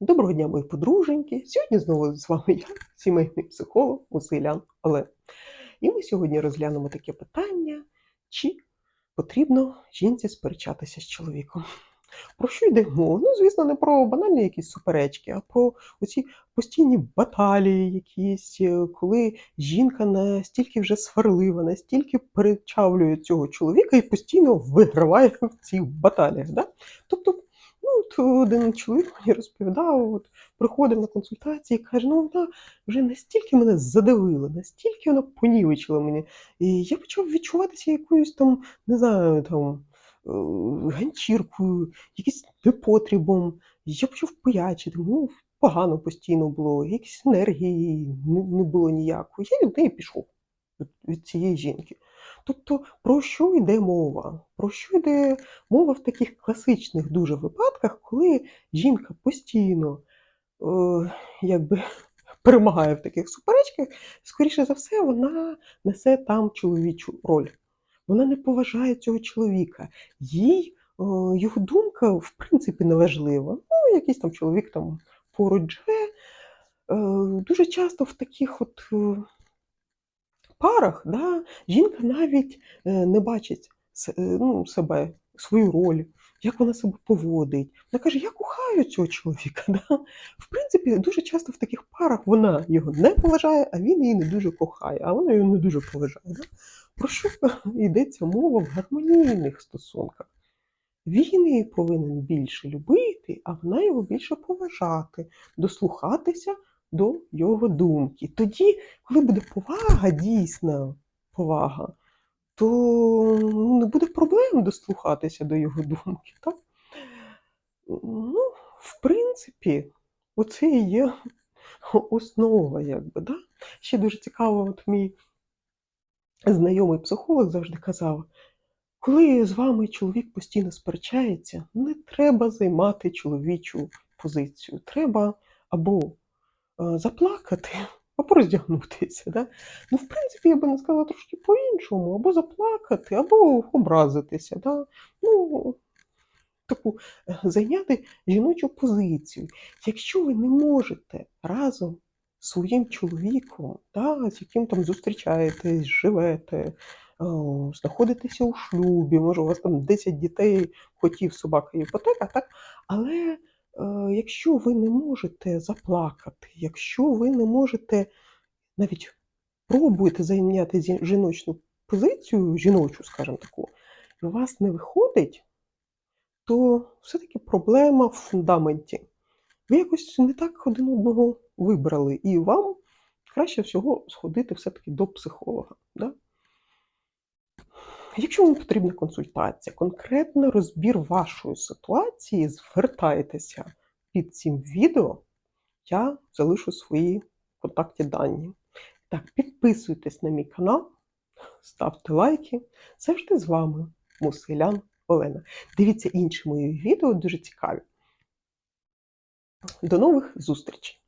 Доброго дня, мої подруженьки. Сьогодні знову з вами я, сімейний психолог Мусилян Олег. І ми сьогодні розглянемо таке питання, чи потрібно жінці сперечатися з чоловіком. Про що йде мова? Ну, звісно, не про банальні якісь суперечки, а про оці постійні баталії, якісь, е, коли жінка настільки вже сварлива, настільки перечавлює цього чоловіка і постійно виграває в цих баталіях. Да? Тобто, ну, от один чоловік мені розповідав, от, приходив на консультації і каже, ну вона вже настільки мене задавила, настільки вона понівечила мені. І я почав відчуватися якоюсь там, не знаю, там. е, Ганчіркою, якимось непотрібом. Я почав пиячити, ну, погано постійно було, якісь енергії не, було ніякої. Я від неї пішов від цієї жінки. Тобто, про що йде мова? Про що йде мова в таких класичних дуже випадках, коли жінка постійно е, якби, перемагає в таких суперечках, скоріше за все, вона несе там чоловічу роль. Вона не поважає цього чоловіка. Їй е, його думка в принципі не важлива. Ну, якийсь там чоловік там поруч живе. Е, Дуже часто в таких от е, парах да, жінка навіть е, не бачить е, ну, себе, свою роль, як вона себе поводить. Вона каже, я кохаю цього чоловіка. Да? В принципі, дуже часто в таких парах вона його не поважає, а він її не дуже кохає, а вона його не дуже поважає. Да? Про що йдеться мова в гармонійних стосунках? Він її повинен більше любити, а вона його більше поважати, дослухатися до його думки. Тоді, коли буде повага, дійсна повага, то ну, не буде проблем дослухатися до його думки. Так? Ну, в принципі, оце і є основа, якби. Да? Ще дуже цікаво, от мій знайомий психолог завжди казав. Коли з вами чоловік постійно сперечається, не треба займати чоловічу позицію. Треба або заплакати, або роздягнутися. Да? Ну, в принципі, я би не сказала трошки по-іншому, або заплакати, або образитися. Да? Ну, таку е, зайняти жіночу позицію. Якщо ви не можете разом з своїм чоловіком, да, з яким там зустрічаєтесь, живете, о, знаходитеся у шлюбі, може, у вас там 10 дітей, котів, собака і іпотека, так? Але е, якщо ви не можете заплакати, якщо ви не можете навіть пробуєте зайняти жіночну позицію, жіночу, скажімо таку, і у вас не виходить, то все-таки проблема в фундаменті. Ви якось не так один одного вибрали, і вам краще всього сходити все-таки до психолога. Да? Якщо вам потрібна консультація, конкретно розбір вашої ситуації, звертайтеся під цим відео, я залишу свої контактні дані. Так, підписуйтесь на мій канал, ставте лайки. Завжди з вами Мусилян Олена. Дивіться інші мої відео, дуже цікаві. До нових зустрічей!